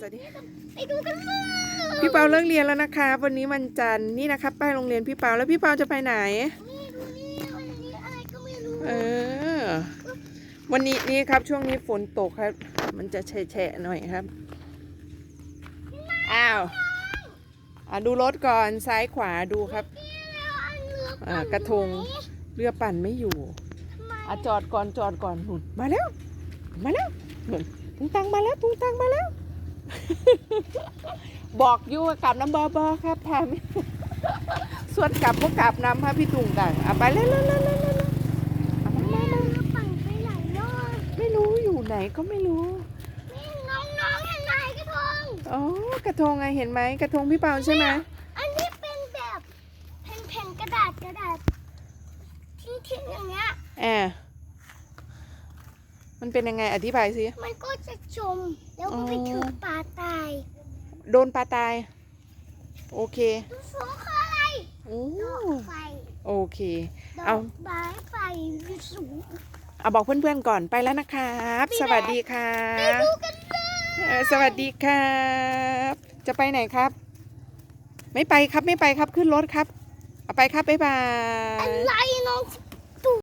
สวัสดีไปดูกันเลยพี่เปาเลิกเรียนแล้วนะคะ วันนี้วันจันทร์นี่นะครับป้ายโรงเรียนพี่เปาแล้วพี่เปาจะไปไหนนี่ดูนี่วันนี้อะไรก็ไม่รู้เออวันนี้นี่ครับช่วงนี้ฝนตกครับ มันจะแฉะๆหน่อยครับอ้าวอะดูรถก่อนซ้ายขวาดูครับอ่ากระทงเรือปั่นไม่อยู่อะจอดก่อนจอดก่อนหนุนมาแล้ว มาแล้วหนุนตุงตังมาแล้วตุงตังมาแล้ว บอกอยู่ว่ากลับน้ำบอบอครับพามิส่วนกลับก็กลับน้ำพาพี่ตุงตังอะไปเร็วเร็วเร็วเร็วเร็วเร็วอะมามามาปั่นไปไหนเนาะไม่รู้อยู่ไหนก็ไม่รู้นี่น้องๆเห็นไหมกระทงอ๋อกระทงไงเห็นไหมกระทงพี่เปาใช่ไหมอันนี้เป็นแบบแผ่นๆกระดาษกระดาษทิ้งๆอย่างเงี้ยแอบ มันเป็นยังไงอธิบายสิ มันก็จะจมแล้วก็ไปถึงปลาตายโดนปลาตาย โอเคดูสูงคืออะไรโอ้ดอกไฟโอเคดเอาอกไม้ไฟอยู่สูงเอาบอกเพื่อนๆก่อนไปแล้วนะครับ สวัสดีครัไปบดูกันเลยเออสวัสดีครับ จะไปไหนครับ ไม่ไปครับไม่ไปครับขึ้นรถครับ เอาไปครับบ๊ายบายอะไรน้องส